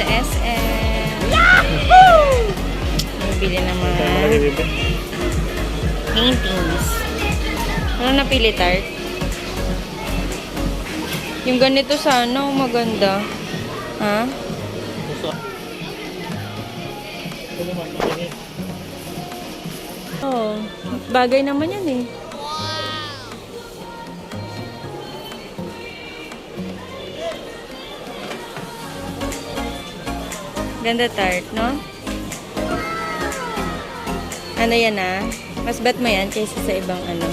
sa SM. Yahoo! Bibili ng mga paintings. Ano napili, Tart? Yung ganito sana, oh, maganda. Ha? Oh, bagay naman yan eh. Ganda tart, no? Ano yan ah? Mas bet mo yan kaysa sa ibang ano.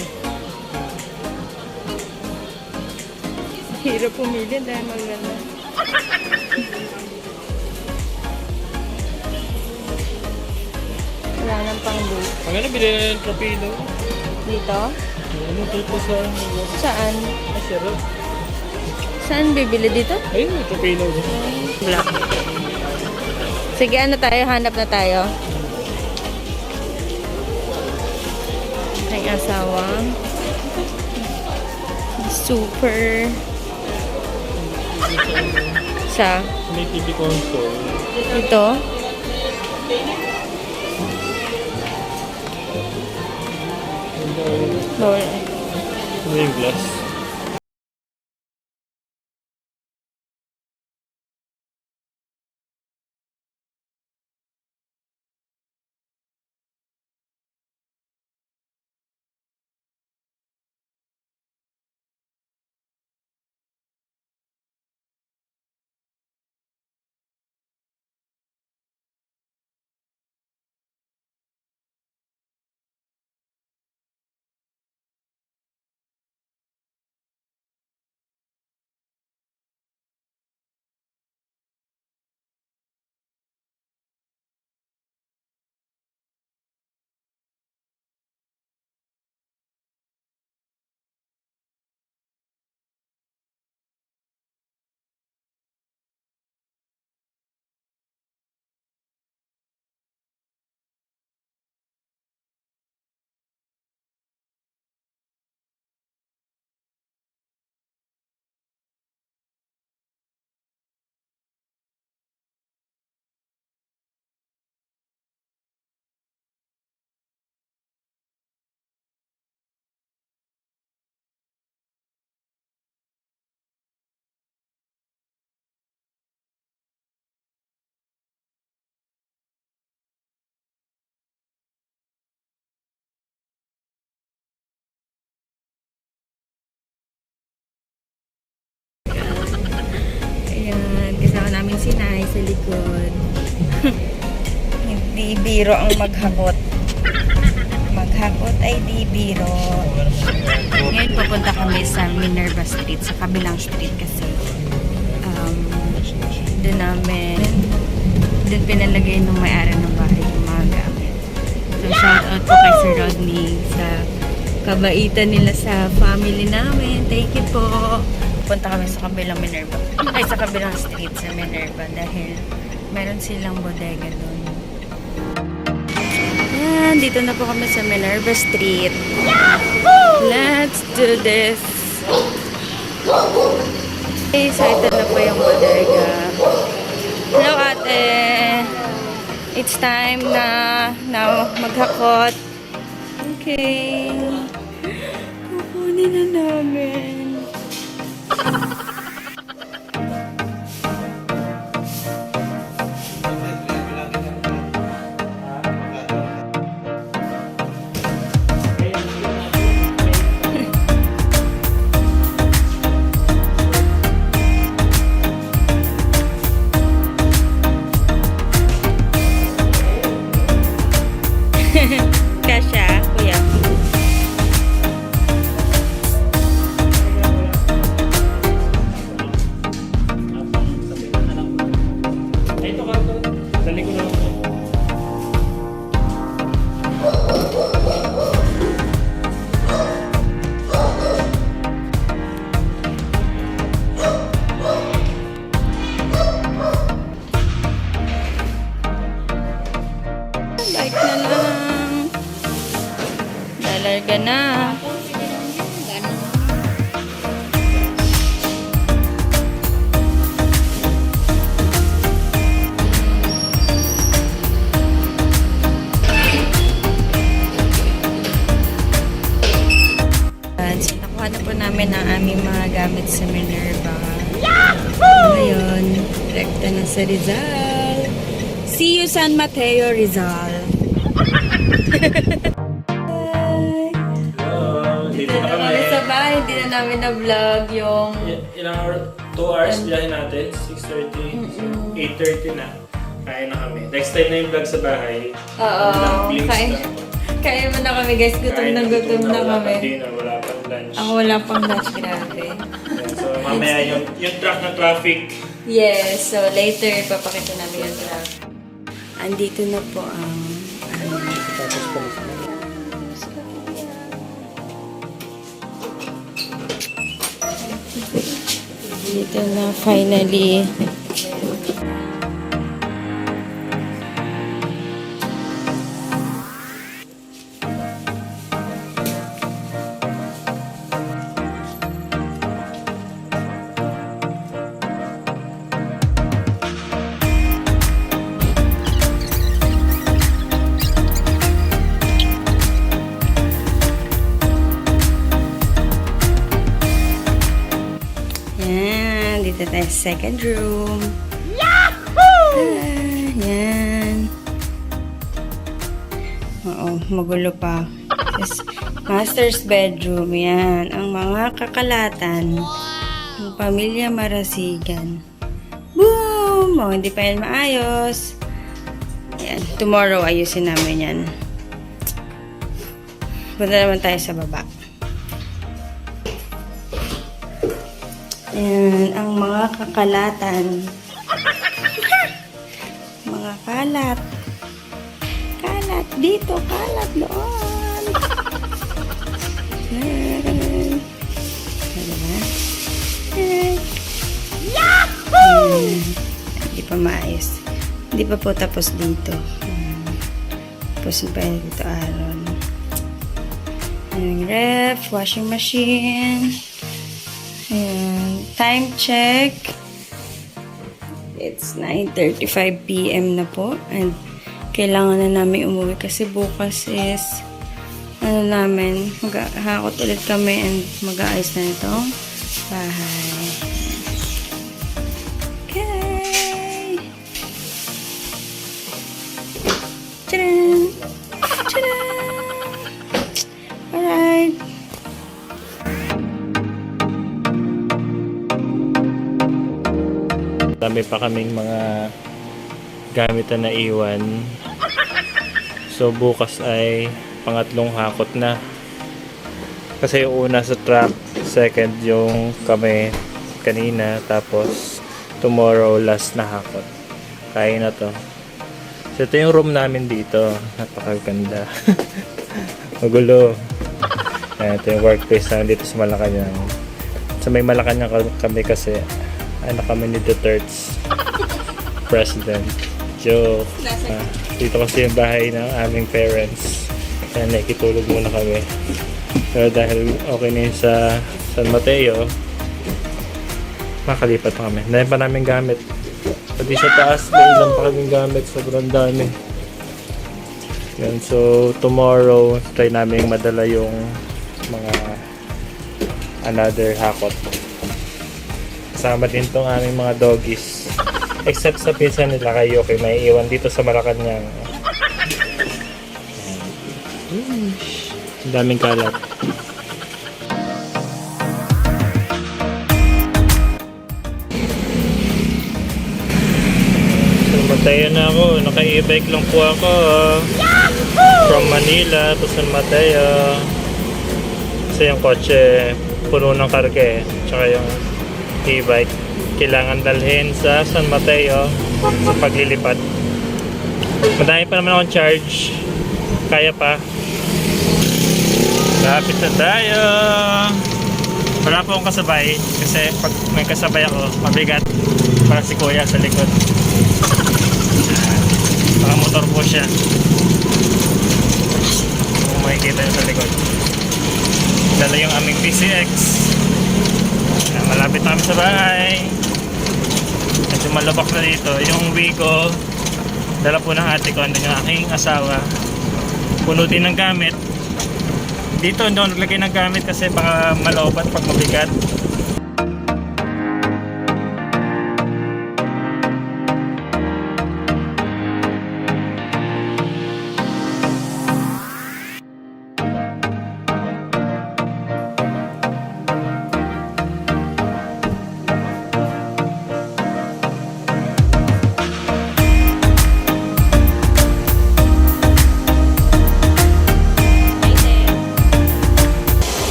Hirap pumili dahil maganda. Wala nang pang booth. Ang ano, bilhin na ng tropino. Dito? Ano, ito sa... Saan? Ah, sarap. Saan bibili dito? Ayun, may tropino. Black. Sige, ano tayo? Hanap na tayo. Ang asawa. Super. Sa May TV console. ito. Bawal. ano yung glass? Sa likod. Hindi biro ang maghakot. Maghakot ay di biro. Ngayon pupunta kami sa Minerva Street, sa kabilang street kasi um, doon namin doon pinalagay ng may-ari ng bahay yung mga gamit. So, shout out po kay Sir Rodney sa kabaitan nila sa family namin. Thank you po. Punta kami sa kabilang Minerva. Ay, sa kabilang street sa Minerva dahil meron silang bodega doon. Yan, dito na po kami sa Minerva Street. Let's do this. Okay, so ito na po yung bodega. Hello, ate. It's time na na maghakot. Okay. Kukunin na namin. ha ha ha rekta na sa Rizal. See you San Mateo, Rizal. Dito Dito na kami sa bahay, hindi na namin na-vlog yung... Ilang hour? 2 hours biyahe natin. 6.30. 8.30 na. Kaya na kami. Next time na yung vlog sa bahay. Oo, lang. Kain mo na kami guys, gutom na gutom na Wala kami. pang dinner, wala pang lunch. Ako wala pang lunch, grabe. So mamaya yung, yung truck na traffic. Yes, so later papakita namin yung trap. Andito na po ang sa dito na finally. Second room. Yahoo! yan. Oo, magulo pa. Yes, master's bedroom, yan. Ang mga kakalatan ng pamilya Marasigan. Boom! Oh, hindi pa yan maayos. Yan, tomorrow ayusin namin yan. Punta naman tayo sa baba. Yan, ang mga kakalatan. mga kalat. Kalat dito, kalat doon. Yan. Ano ba? Yan. Yahoo! Hindi pa maayos. Hindi pa po tapos dito. Hmm. Tapos pa dito aron. Yung ref, washing machine. Time check. It's 9.35 p.m. na po. And kailangan na namin umuwi kasi bukas is ano namin, maghahakot ulit kami and mag-aayos na itong bahay. Okay! Tadaan! Dami pa kaming mga gamitan na iwan. So bukas ay pangatlong hakot na. Kasi yung una sa truck, second yung kami kanina, tapos tomorrow last na hakot. Kaya na to. So ito yung room namin dito. Napakaganda. Magulo. Ayan, ito yung workplace namin dito sa Malacanang. Sa may Malacanang kami kasi ano kami ni Duterte's president. Joke. Ah, dito kasi yung bahay ng aming parents. Kaya nakikitulog muna kami. Pero dahil okay na sa San Mateo, makalipat pa kami. Dahil pa namin gamit. Pati sa taas, may ilang pa kaming gamit. Sobrang dami. Yan, so tomorrow, try namin madala yung mga another hakot. Kasama din tong aming mga doggies. Except sa pizza nila kayo, okay, may iwan dito sa Malacanang. Ang daming kalat. Mateo na ako. Naka-e-bike lang po ako. From Manila to San Mateo. Kasi yung kotse puno ng karga eh. Tsaka yung e-bike kailangan dalhin sa San Mateo sa paglilipat. Madami pa naman akong charge. Kaya pa. Lapit na tayo. Wala po akong kasabay kasi pag may kasabay ako, mabigat para si kuya sa likod. Nakamotor po siya. Kung makikita nyo sa likod. Dala yung aming PCX. Malapit na kami sa bahay. Medyo malabak na dito. Yung Wigo, dala po ng ate ko, andun yung aking asawa. Puno din ng gamit. Dito, hindi ako naglagay ng gamit kasi baka malobat pag mabigat.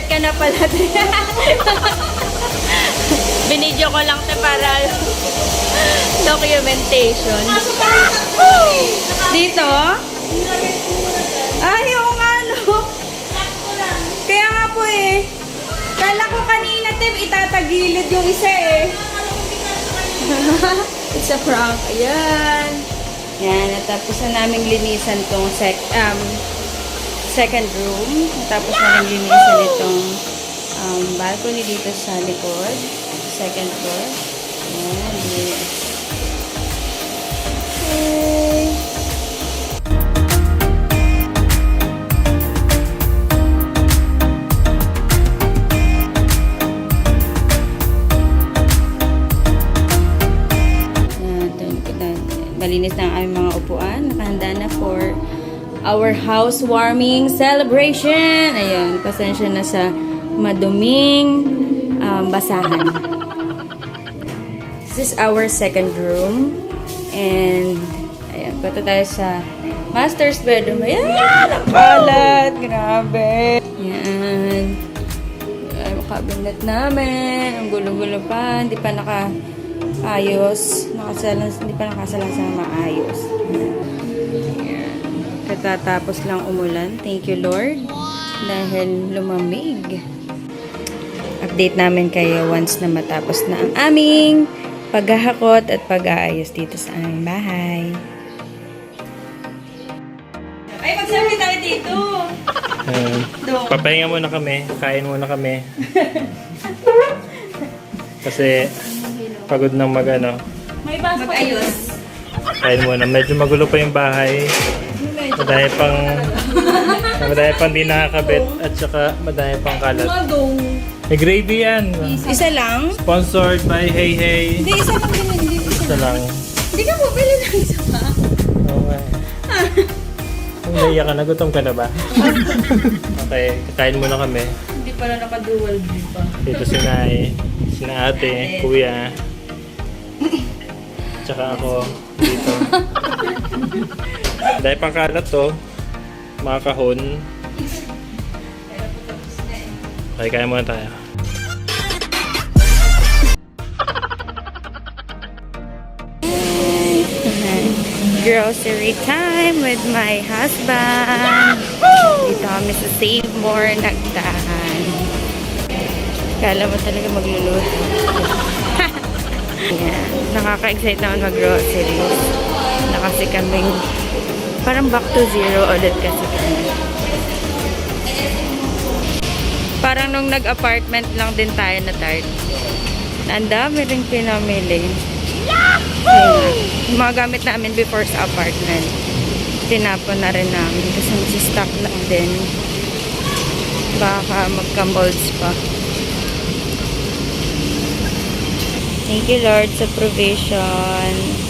Nag-start ka na pala. Binidyo ko lang te para documentation. Dito? Ay, oo nga no. Kaya nga po eh. Kala ko kanina Tim, itatagilid yung isa eh. It's a prank. Ayan. Yan, natapos na namin linisan tong sec, um, second room. Tapos na rin linisan itong um, balcony dito sa likod. Second floor. Ayan. Okay. Malinis na ang aming mga upuan. Nakahanda na for our housewarming celebration. Ayun, pasensya na sa maduming um, basahan. This is our second room. And, ayan, punta tayo sa master's bedroom. Ayan, ang kalat. Grabe. Ayan. Ay, yung cabinet namin. Ang gulo-gulo pa. Hindi pa naka ayos. Nakasalan, hindi pa nakasalan sa maayos. Ayan. Katatapos lang umulan. Thank you, Lord. Dahil lumamig. Update namin kayo once na matapos na ang aming paghahakot at pag-aayos dito sa aming bahay. Ay, magsabi tayo dito! Doon. Papahinga muna kami. Kain muna kami. Kasi pagod nang mag ano. May basa Mag-ayos. Kain muna. Medyo magulo pa yung bahay. Madami pang madami pang di nakakabit at saka madami pang kalat. May gravy yan. Isa lang? Sponsored by Hey Hey. Hindi, isa lang din. Hindi, isa. Isa lang. Hindi ka bumili ng isa pa. Okay. Kung naiyak ka na, gutom ka na ba? okay, kakain muna kami. Hindi pala naka-dual view pa. Dito si Nay, si na ate, kuya. Tsaka ako dito. Dahil pang kalat to, mga kahon. Okay, kaya muna tayo. Grocery time with my husband. Dito kami sa Save More nagtahan. Kala mo talaga magluluto. Yan. Nakaka-excite naman mag-groceries. Na kasi kaming parang back to zero ulit kasi kami. Parang nung nag-apartment lang din tayo na tard. Ang dami rin pinamili. Yung mga gamit namin before sa apartment. Tinapon na rin namin kasi nasi-stock lang din. Baka magka-molds pa. Thank you Lord sa provision.